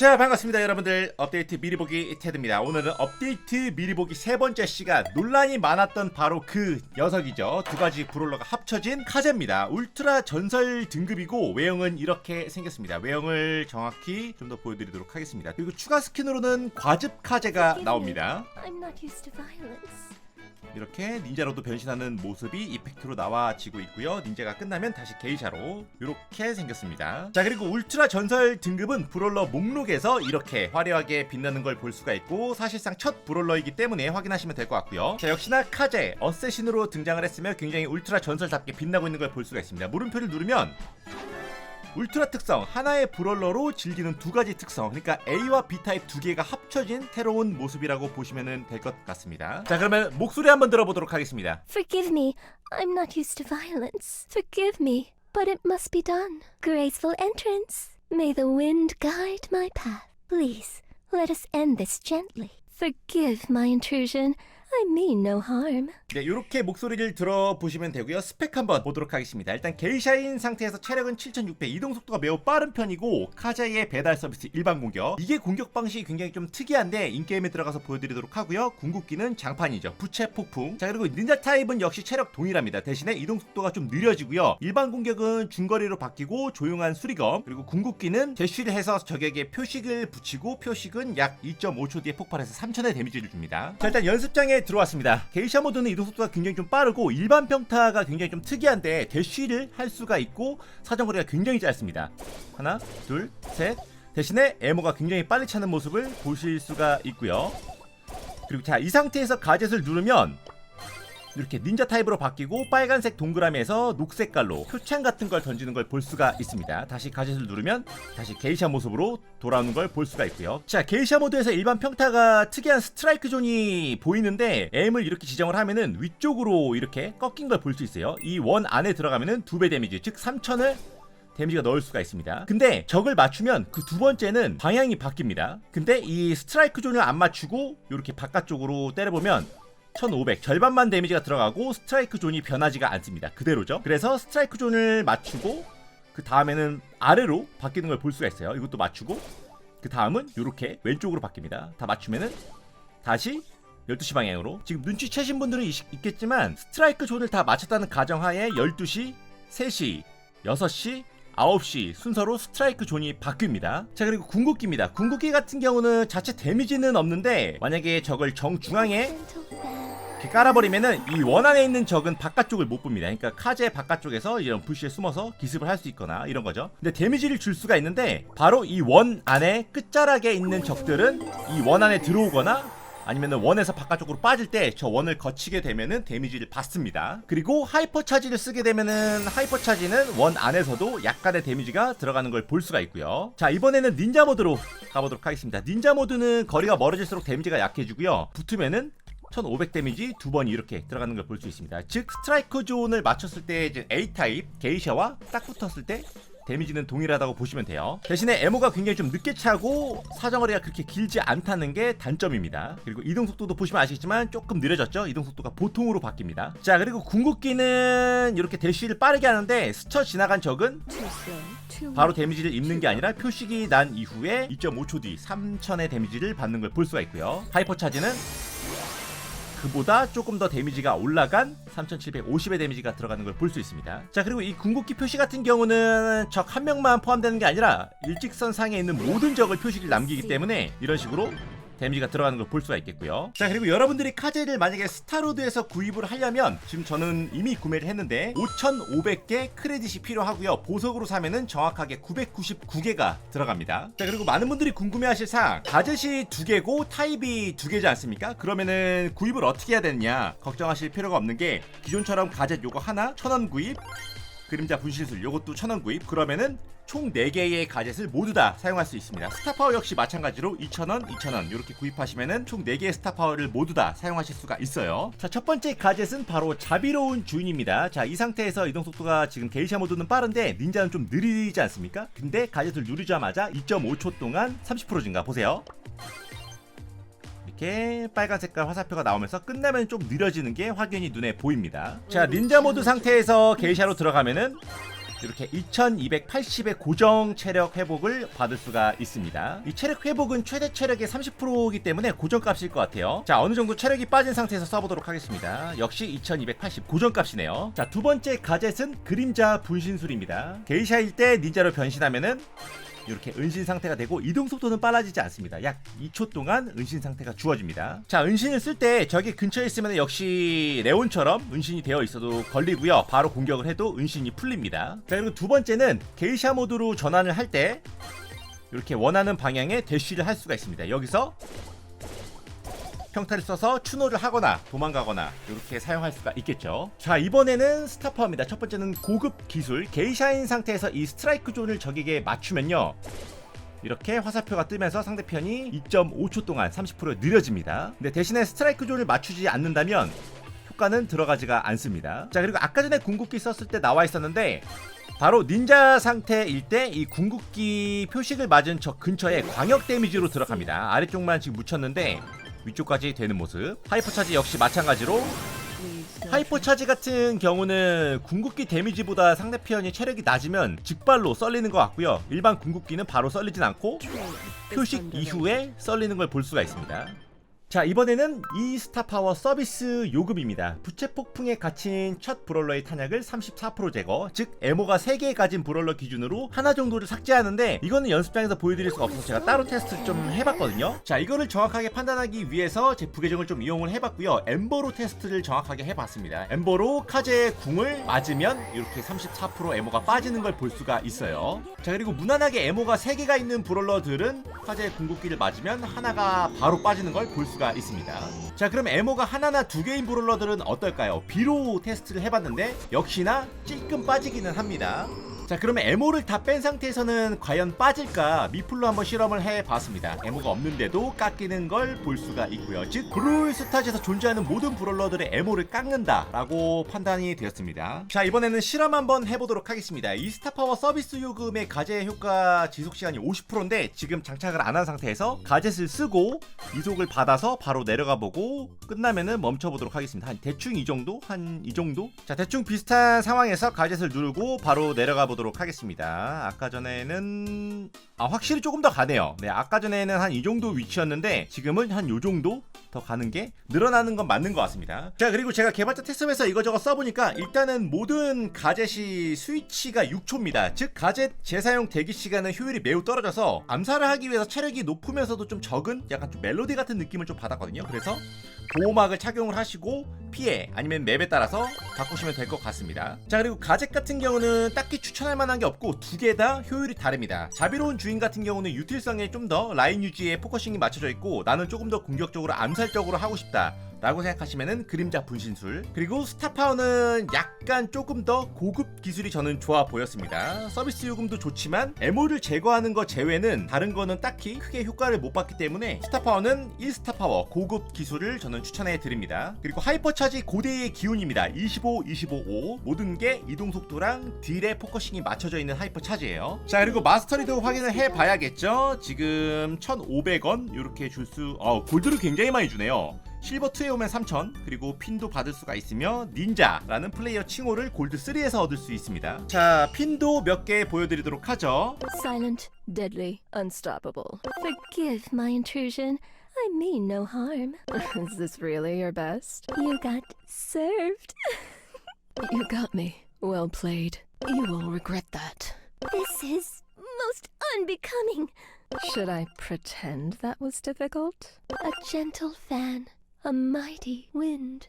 자 반갑습니다 여러분들. 업데이트 미리 보기 테드입니다. 오늘은 업데이트 미리 보기 세 번째 시간 논란이 많았던 바로 그 녀석이죠. 두 가지 브롤러가 합쳐진 카제입니다. 울트라 전설 등급이고 외형은 이렇게 생겼습니다. 외형을 정확히 좀 더 보여드리도록 하겠습니다. 그리고 추가 스킨으로는 과즙 카제가 나옵니다 이렇게 닌자로도 변신하는 모습이 이펙트로 나와지고 있고요. 닌자가 끝나면 다시 게이샤로 이렇게 생겼습니다. 자 그리고 울트라 전설 등급은 브롤러 목록에서 이렇게 화려하게 빛나는 걸 볼 수가 있고 사실상 첫 브롤러이기 때문에 확인하시면 될 것 같고요. 자 역시나 카제 어쌔신으로 등장을 했으며 굉장히 울트라 전설답게 빛나고 있는 걸 볼 수가 있습니다. 물음표를 누르면 울트라 특성 하나의 브롤러로 즐기는 두 가지 특성 그러니까 A와 B 타입 두 개가 합쳐진 새로운 모습이라고 보시면 될 것 같습니다 자 그러면 목소리 한번 들어보도록 하겠습니다 Forgive me. I'm not used to violence. Forgive me, but it must be done. Graceful entrance. May the wind guide my path. Please, let us end this gently. Forgive my intrusion. I mean no harm. 네, 이렇게 목소리를 들어보시면 되고요. 스펙 한번 보도록 하겠습니다. 일단 게이샤인 상태에서 체력은 7600, 이동 속도가 매우 빠른 편이고 카자의 배달 서비스 일반 공격. 이게 공격 방식이 굉장히 좀 특이한데 인게임에 들어가서 보여드리도록 하고요. 궁극기는 장판이죠. 부채 폭풍. 자 그리고 닌자 타입은 역시 체력 동일합니다. 대신에 이동 속도가 좀 느려지고요. 일반 공격은 중거리로 바뀌고 조용한 수리검. 그리고 궁극기는 대쉬를 해서 적에게 표식을 붙이고 표식은 약 2.5초 뒤에 폭발해서 3000의 데미지를 줍니다. 자 일단 연습장에 들어왔습니다. 게이샤 모드는 이동 속도가 굉장히 좀 빠르고 일반 평타가 굉장히 좀 특이한데 대쉬를 할 수가 있고 사정거리가 굉장히 짧습니다. 하나, 둘, 셋. 대신에 에모가 굉장히 빨리 차는 모습을 보실 수가 있고요. 그리고 자 이 상태에서 가젯을 누르면 이렇게 닌자 타입으로 바뀌고 빨간색 동그라미에서 녹색깔로 표창 같은 걸 던지는 걸 볼 수가 있습니다. 다시 가젯을 누르면 다시 게이샤 모습으로 돌아오는 걸 볼 수가 있고요. 자, 게이샤 모드에서 일반 평타가 특이한 스트라이크 존이 보이는데 M을 이렇게 지정을 하면은 위쪽으로 이렇게 꺾인 걸 볼 수 있어요. 이 원 안에 들어가면은 두 배 데미지, 즉 3000을 데미지가 넣을 수가 있습니다. 근데 적을 맞추면 그 두 번째는 방향이 바뀝니다. 근데 이 스트라이크 존을 안 맞추고 이렇게 바깥쪽으로 때려보면 1500 절반만 데미지가 들어가고 스트라이크 존이 변하지가 않습니다. 그대로죠. 그래서 스트라이크 존을 맞추고 그 다음에는 아래로 바뀌는 걸 볼 수가 있어요. 이것도 맞추고 그 다음은 이렇게 왼쪽으로 바뀝니다. 다 맞추면은 다시 12시 방향으로 지금 눈치채신 분들은 있, 있겠지만 스트라이크 존을 다 맞췄다는 가정하에 12시, 3시, 6시, 9시 순서로 스트라이크 존이 바뀝니다. 자 그리고 궁극기입니다. 궁극기 같은 경우는 자체 데미지는 없는데 만약에 적을 정중앙에 fan. 이렇게 깔아버리면은 이 원 안에 있는 적은 바깥쪽을 못 봅니다. 그러니까 카제 바깥쪽에서 이런 부시에 숨어서 기습을 할 수 있거나 이런 거죠. 근데 데미지를 줄 수가 있는데 바로 이 원 안에 끝자락에 있는 적들은 이 원 안에 들어오거나 아니면은 원에서 바깥쪽으로 빠질 때 저 원을 거치게 되면은 데미지를 받습니다. 그리고 하이퍼 차지를 쓰게 되면은 하이퍼 차지는 원 안에서도 약간의 데미지가 들어가는 걸 볼 수가 있고요. 자 이번에는 닌자 모드로 가보도록 하겠습니다. 닌자 모드는 거리가 멀어질수록 데미지가 약해지고요. 붙으면은 1500 데미지 두 번 이렇게 들어가는 걸 볼 수 있습니다. 즉 스트라이크 존을 맞췄을 때 이제 A 타입 게이샤와 딱 붙었을 때 데미지는 동일하다고 보시면 돼요. 대신에 에모가 굉장히 좀 늦게 차고 사정거리가 그렇게 길지 않다는 게 단점입니다. 그리고 이동 속도도 보시면 아시겠지만 조금 느려졌죠? 이동 속도가 보통으로 바뀝니다. 자 그리고 궁극기는 이렇게 대쉬를 빠르게 하는데 스쳐 지나간 적은 바로 데미지를 입는 게 아니라 표식이 난 이후에 2.5초 뒤 3000의 데미지를 받는 걸 볼 수가 있고요. 하이퍼 차지는 그보다 조금 더 데미지가 올라간 3750의 데미지가 들어가는 걸 볼 수 있습니다. 자, 그리고 이 궁극기 표시 같은 경우는 적 한 명만 포함되는 게 아니라 일직선 상에 있는 모든 적을 표시를 남기기 때문에 이런 식으로 데미지가 들어가는 걸 볼 수가 있겠고요. 자, 그리고 여러분들이 카제를 만약에 스타로드에서 구입을 하려면 지금 저는 이미 구매를 했는데 5,500개 크레딧이 필요하고요. 보석으로 사면은 정확하게 999개가 들어갑니다. 자, 그리고 많은 분들이 궁금해하실 사항 가젯이 두 개고 타입이 두 개지 않습니까? 그러면은 구입을 어떻게 해야 되느냐 걱정하실 필요가 없는 게 기존처럼 가젯 요거 하나 1,000원 구입 그림자 분실술 요것도 1000원 구입 그러면은 총 4개의 가젯을 모두 다 사용할 수 있습니다. 스타파워 역시 마찬가지로 2000원 2000원 이렇게 구입하시면은 총 4개의 스타파워를 모두 다 사용하실 수가 있어요. 자 첫 번째 가젯은 바로 자비로운 주인입니다. 자 이 상태에서 이동 속도가 지금 게이샤 모드는 빠른데 닌자는 좀 느리지 않습니까? 근데 가젯을 누르자마자 2.5초 동안 30% 증가. 보세요. 이렇게 빨간 색깔 화살표가 나오면서 끝나면 좀 느려지는 게 확연히 눈에 보입니다. 자, 닌자 모드 상태에서 게이샤로 들어가면은 이렇게 2280의 고정 체력 회복을 받을 수가 있습니다. 이 체력 회복은 최대 체력의 30%이기 때문에 고정값일 것 같아요. 자, 어느 정도 체력이 빠진 상태에서 써보도록 하겠습니다. 역시 2280 고정값이네요. 자, 두 번째 가젯은 그림자 분신술입니다. 게이샤일 때 닌자로 변신하면은 이렇게 은신 상태가 되고 이동 속도는 빨라지지 않습니다. 약 2초 동안 은신 상태가 주어집니다. 자, 은신을 쓸 때 저기 근처에 있으면 역시 레온처럼 은신이 되어 있어도 걸리고요. 바로 공격을 해도 은신이 풀립니다. 자, 그리고 두 번째는 게이샤 모드로 전환을 할 때 이렇게 원하는 방향에 대쉬를 할 수가 있습니다. 여기서 평타를 써서 추노를 하거나 도망가거나 이렇게 사용할 수가 있겠죠. 자 이번에는 스타파워입니다. 첫 번째는 고급 기술 게이샤인 상태에서 이 스트라이크 존을 적에게 맞추면요. 이렇게 화살표가 뜨면서 상대편이 2.5초 동안 30% 느려집니다. 근데 대신에 스트라이크 존을 맞추지 않는다면 효과는 들어가지가 않습니다. 자 그리고 아까 전에 궁극기 썼을 때 나와 있었는데 바로 닌자 상태일 때 이 궁극기 표식을 맞은 적 근처에 광역 데미지로 들어갑니다. 아래쪽만 지금 묻혔는데 위쪽까지 되는 모습. 하이퍼 차지 역시 마찬가지로 하이퍼 차지 같은 경우는 궁극기 데미지보다 상대편이 체력이 낮으면 직발로 썰리는 것 같고요. 일반 궁극기는 바로 썰리진 않고 표식 이후에 썰리는 걸 볼 수가 있습니다. 자 이번에는 이 스타파워 서비스 요금입니다. 부채 폭풍에 갇힌 첫 브롤러의 탄약을 34% 제거 즉 에모가 3개 가진 브롤러 기준으로 하나 정도를 삭제하는데 이거는 연습장에서 보여드릴 수가 없어서 제가 따로 테스트 좀 해봤거든요. 자 이거를 정확하게 판단하기 위해서 제 부계정을 좀 이용을 해봤고요. 엠버로 테스트를 정확하게 해봤습니다. 엠버로 카제의 궁을 맞으면 이렇게 34% 에모가 빠지는 걸 볼 수가 있어요. 자 그리고 무난하게 에모가 3개가 있는 브롤러들은 카제의 궁극기를 맞으면 하나가 바로 빠지는 걸 볼 수가 있습니다 자 그럼 에모가 하나나 두 개인 브롤러들은 어떨까요? 비로 테스트를 해봤는데 역시나 찔끔 빠지기는 합니다 자 그러면 에모를 다 뺀 상태에서는 과연 빠질까? 미플로 한번 실험을 해봤습니다. 에모가 없는데도 깎이는 걸 볼 수가 있고요. 즉 브롤 스타즈에서 존재하는 모든 브롤러들의 에모를 깎는다 라고 판단이 되었습니다. 자 이번에는 실험 한번 해보도록 하겠습니다. 이 스타파워 서비스 요금의 가제 효과 지속시간이 50%인데 지금 장착을 안 한 상태에서 가젯을 쓰고 이속을 받아서 바로 내려가 보고 끝나면은 멈춰보도록 하겠습니다. 한 대충 이 정도? 한 이 정도? 자 대충 비슷한 상황에서 가젯을 누르고 바로 내려가 보도록 하겠습니다. 아까 전에는 아 확실히 조금 더 가네요. 네 아까 전에는 한 이 정도 위치였는데 지금은 한 요 정도 더 가는 게 늘어나는 건 맞는 것 같습니다. 자 그리고 제가 개발자 테스트에서 이거저거 써보니까 일단은 모든 가젯이 스위치가 6초입니다. 즉 가젯 재사용 대기 시간은 효율이 매우 떨어져서 암살을 하기 위해서 체력이 높으면서도 좀 적은 약간 좀 멜로디 같은 느낌을 좀 받았거든요. 그래서 보호막을 착용을 하시고 피해 아니면 맵에 따라서 바꾸시면 될 것 같습니다. 자 그리고 가젯 같은 경우는 딱히 추천할 만한 게 없고 두 개 다 효율이 다릅니다. 자비로운 주인 같은 경우는 유틸성에 좀 더 라인 유지에 포커싱이 맞춰져 있고 나는 조금 더 공격적으로 암살적으로 하고 싶다. 라고 생각하시면은 그림자 분신술 그리고 스타파워는 약간 조금 더 고급 기술이 저는 좋아 보였습니다. 서비스 요금도 좋지만 에모를 제거하는 거 제외는 다른 거는 딱히 크게 효과를 못 봤기 때문에 스타파워는 1스타파워 고급 기술을 저는 추천해 드립니다. 그리고 하이퍼차지 고대의 기운입니다. 25 25 5 모든 게 이동 속도랑 딜의 포커싱이 맞춰져 있는 하이퍼차지예요. 자 그리고 마스터리도 확인을 해 봐야겠죠? 지금 1500원 이렇게 줄수 어 골드를 굉장히 많이 주네요 실버 2에 오면 3000 그리고 핀도 받을 수가 있으며 닌자라는 플레이어 칭호를 골드 3에서 얻을 수 있습니다. 자 핀도 몇 개 보여드리도록 하죠. Silent, deadly, unstoppable. Forgive my intrusion. I mean no harm. Is this really your best? You got served. You got me. Well played. You will regret that. This is most unbecoming. Should I pretend that was difficult? A gentle fan, a mighty wind.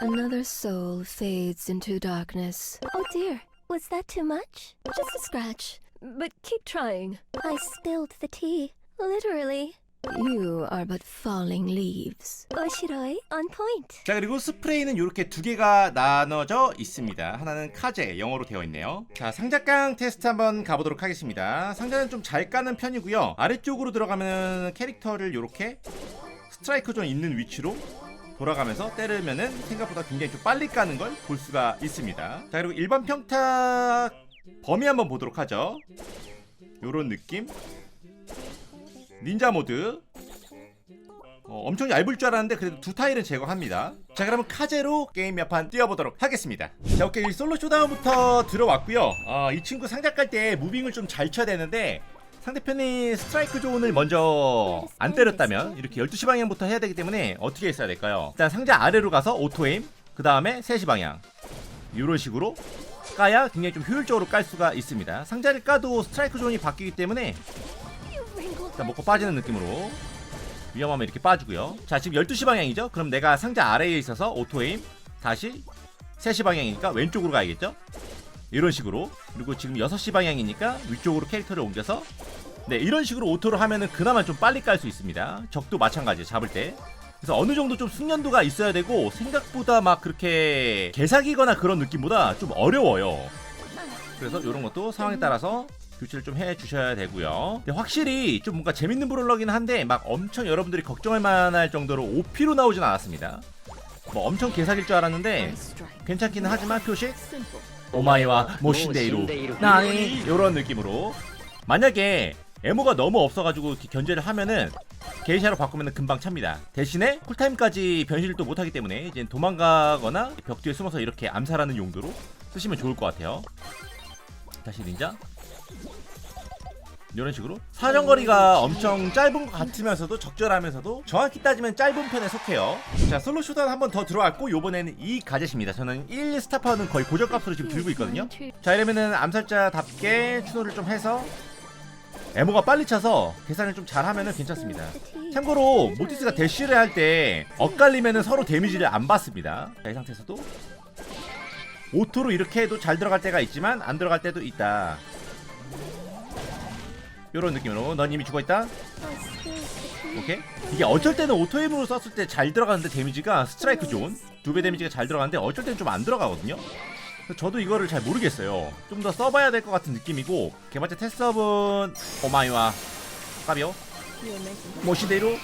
Another soul fades into darkness. Oh dear, was that too much? Just a scratch, but keep trying. I spilled the tea, literally. You are but falling leaves. Oshiroi, on point. 자 그리고 스프레이는 이렇게 두 개가 나눠져 있습니다. 하나는 카제 영어로 되어 있네요. 자 상자깡 테스트 한번 가보도록 하겠습니다. 상자는 좀 잘 까는 편이고요. 아래쪽으로 들어가면 캐릭터를 이렇게 스트라이크 존 있는 위치로 돌아가면서 때리면은 생각보다 굉장히 좀 빨리 까는 걸 볼 수가 있습니다. 자 그리고 일반 평타 범위 한번 보도록 하죠. 요런 느낌. 닌자 모드. 어, 엄청 얇을 줄 알았는데 그래도 두 타일은 제거합니다. 자 그러면 카제로 게임 몇 판 뛰어보도록 하겠습니다. 자 오케이 솔로 쇼다운부터 들어왔고요. 어, 이 친구 상자 깔 때 무빙을 좀 잘 쳐야 되는데 상대편이 스트라이크 존을 먼저 안 때렸다면 이렇게 12시 방향부터 해야 되기 때문에 어떻게 했어야 될까요? 일단 상자 아래로 가서 오토에임 그 다음에 3시 방향 이런 식으로 까야 굉장히 좀 효율적으로 깔 수가 있습니다. 상자를 까도 스트라이크 존이 바뀌기 때문에 일단 먹고 빠지는 느낌으로 위험하면 이렇게 빠지고요. 자 지금 12시 방향이죠? 그럼 내가 상자 아래에 있어서 오토에임 다시 3시 방향이니까 왼쪽으로 가야겠죠? 이런 식으로 그리고 지금 6시 방향이니까 위쪽으로 캐릭터를 옮겨서 네 이런 식으로 오토를 하면은 그나마 좀 빨리 깔 수 있습니다. 적도 마찬가지 잡을 때 그래서 어느 정도 좀 숙련도가 있어야 되고 생각보다 막 그렇게 개사기거나 그런 느낌보다 좀 어려워요. 그래서 이런 것도 상황에 따라서 교체를 좀 해주셔야 되고요. 근데 확실히 좀 뭔가 재밌는 브롤러긴 한데 막 엄청 여러분들이 걱정할 만할 정도로 OP로 나오진 않았습니다. 뭐 엄청 개사기일 줄 알았는데. 괜찮기는 하지만 표식. 오마이와 모신데이로 나니 이런 느낌으로 만약에 에모가 너무 없어가지고 견제를 하면은 게이샤로 바꾸면 금방 찹니다. 대신에 쿨타임까지 변신을 또 못하기 때문에 이제 도망가거나 벽 뒤에 숨어서 이렇게 암살하는 용도로 쓰시면 좋을 것 같아요. 다시 닌자. 이런 식으로 사정거리가 엄청 짧은 것 같으면서도 적절하면서도 정확히 따지면 짧은 편에 속해요. 자 솔로 슈단 한번 더 들어왔고 요번에는 이 가젯입니다. 저는 1 스타파는 거의 고정값으로 지금 들고 있거든요. 자 이러면은 암살자답게 추노를 좀 해서 에모가 빨리 차서 계산을 좀 잘하면은 괜찮습니다. 참고로 모티스가 대쉬를 할 때 엇갈리면은 서로 데미지를 안 받습니다. 자, 이 상태에서도 오토로 이렇게 해도 잘 들어갈 때가 있지만 안 들어갈 때도 있다. 요런 느낌으로 넌 이미 죽어있다. 오케이. 이게 어쩔 때는 오토임으로 썼을 때 잘 들어가는데 데미지가 스트라이크 존 두 배 데미지가 잘 들어가는데 어쩔 때는 좀 안 들어가거든요. 저도 이거를 잘 모르겠어요. 좀 더 써봐야 될 것 같은 느낌이고 개발자 테스트업은 오마이와 까비오 모시대로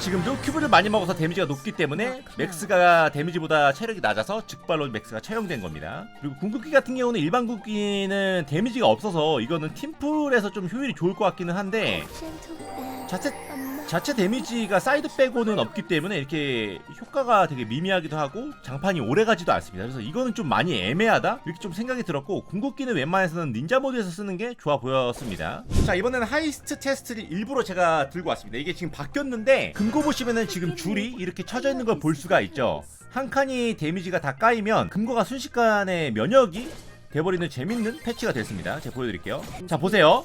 지금도 큐브를 많이 먹어서 데미지가 높기 때문에 맥스가 데미지보다 체력이 낮아서 즉발로 맥스가 처형된 겁니다. 그리고 궁극기 같은 경우는 일반 궁극기는 데미지가 없어서 이거는 팀플에서 좀 효율이 좋을 것 같기는 한데 자체 자체 데미지가 사이드 빼고는 없기 때문에 이렇게 효과가 되게 미미하기도 하고 장판이 오래 가지도 않습니다. 그래서 이거는 좀 많이 애매하다 이렇게 좀 생각이 들었고 궁극기는 웬만해서는 닌자 모드에서 쓰는 게 좋아 보였습니다. 자 이번에는 하이스트 테스트를 일부러 제가 들고 왔습니다. 이게 지금 바뀌었는데 금고 보시면은 지금 줄이 이렇게 쳐져 있는 걸 볼 수가 있죠. 한 칸이 데미지가 다 까이면 금고가 순식간에 면역이 돼버리는 재밌는 패치가 됐습니다. 제가 보여드릴게요. 자 보세요.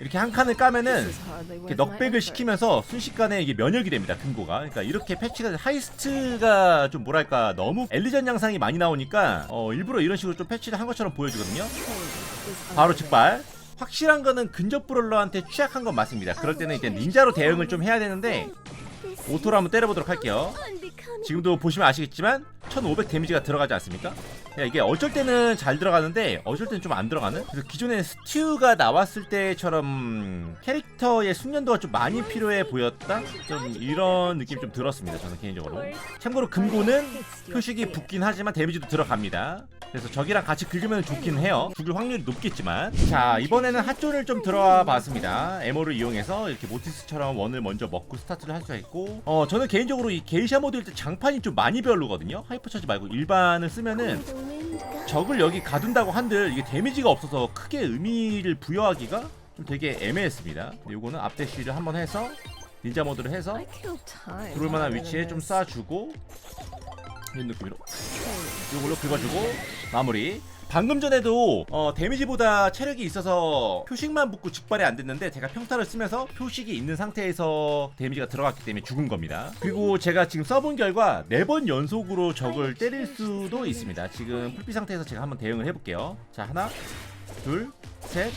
이렇게 한 칸을 까면은 이렇게 넉백을. 시키면서 순식간에 이게 면역이 됩니다 금고가 그러니까 이렇게 패치가 하이스트가 좀 뭐랄까 너무 엘리전 양상이 많이 나오니까 어, 일부러 이런 식으로 좀 패치를 한 것처럼 보여주거든요 바로. 즉발 확실한 거는 근접 브롤러한테 취약한 건 맞습니다 그럴 때는 이제 닌자로 대응을 좀 해야 되는데 오토로 한번 때려보도록 할게요 지금도 보시면 아시겠지만 1500 데미지가 들어가지 않습니까? 야, 이게 어쩔 때는 잘 들어가는데 어쩔 때는 좀 안 들어가는? 그래서 기존에 스튜가 나왔을 때처럼 캐릭터의 숙련도가 좀 많이 필요해 보였다? 좀 이런 느낌 좀 들었습니다 저는 개인적으로. 참고로 금고는 표식이 붙긴 하지만 데미지도 들어갑니다. 그래서 적이랑 같이 긁으면 좋긴 해요. 죽을 확률이 높겠지만. 자 이번에는 핫존을 좀 들어와 봤습니다. 에모를 이용해서 이렇게 모티스처럼 원을 먼저 먹고 스타트를 할 수가 있고. 어 저는 개인적으로 이 게이샤 모드일 때 장판이 좀 많이 별로거든요 하이퍼 차지 말고 일반을 쓰면은 적을 여기 가둔다고 한들 이게 데미지가 없어서 크게 의미를 부여하기가 좀 되게 애매했습니다 요거는 앞대쉬를 한번 해서 닌자 모드를 해서. 들어올 만한 위치에 좀. 쏴주고 이런 느낌으로 이걸로 긁어주고 마무리 방금 전에도 어, 데미지보다 체력이 있어서 표식만 붙고 직발이 안 됐는데 제가 평타를 쓰면서 표식이 있는 상태에서 데미지가 들어갔기 때문에 죽은 겁니다. 그리고 제가 지금 써본 결과 4번 연속으로 적을 때릴 수도 있습니다. 지금 풀피 상태에서 제가 한번 대응을 해볼게요. 자 하나 둘 셋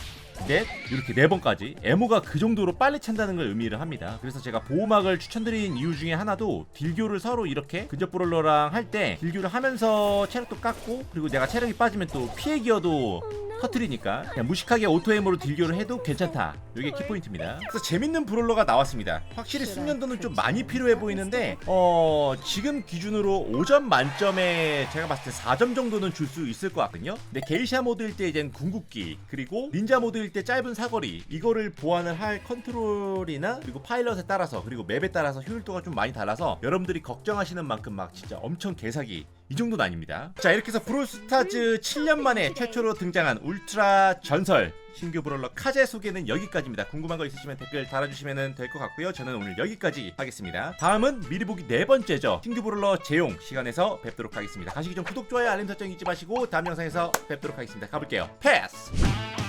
넷 이렇게 네 번까지 에모가 그 정도로 빨리 찬다는 걸 의미를 합니다. 그래서 제가 보호막을 추천드린 이유 중에 하나도 딜교를 서로 이렇게 근접 브롤러랑 할 때 딜교를 하면서 체력도 깎고 그리고 내가 체력이 빠지면 또 피해 기어도 터트리니까 그냥 무식하게 오토에임으로 딜교를 해도 괜찮다. 이게 키포인트입니다. 그래서 재밌는 브롤러가 나왔습니다. 확실히 숙련도는 좀 많이 필요해 보이는데 어 지금 기준으로 5점 만점에 제가 봤을 때 4점 정도는 줄 수 있을 것 같거든요. 근데 게이샤 모드일 때 이젠 궁극기 그리고 닌자 모드일 때 짧은 사거리 이거를 보완을 할 컨트롤이나 그리고 파일럿에 따라서 그리고 맵에 따라서 효율도가 좀 많이 달라서 여러분들이 걱정하시는 만큼 막 진짜 엄청 개사기 이 정도는 아닙니다. 자 이렇게 해서 브롤스타즈 7년 만에 최초로 등장한 울트라 전설 신규 브롤러 카제 소개는 여기까지입니다. 궁금한 거 있으시면 댓글 달아주시면 될 것 같고요. 저는 오늘 여기까지 하겠습니다. 다음은 미리 보기 네 번째죠. 신규 브롤러 제용 시간에서 뵙도록 하겠습니다. 가시기 전 구독, 좋아요, 알림 설정 잊지 마시고 다음 영상에서 뵙도록 하겠습니다. 가볼게요. 패스!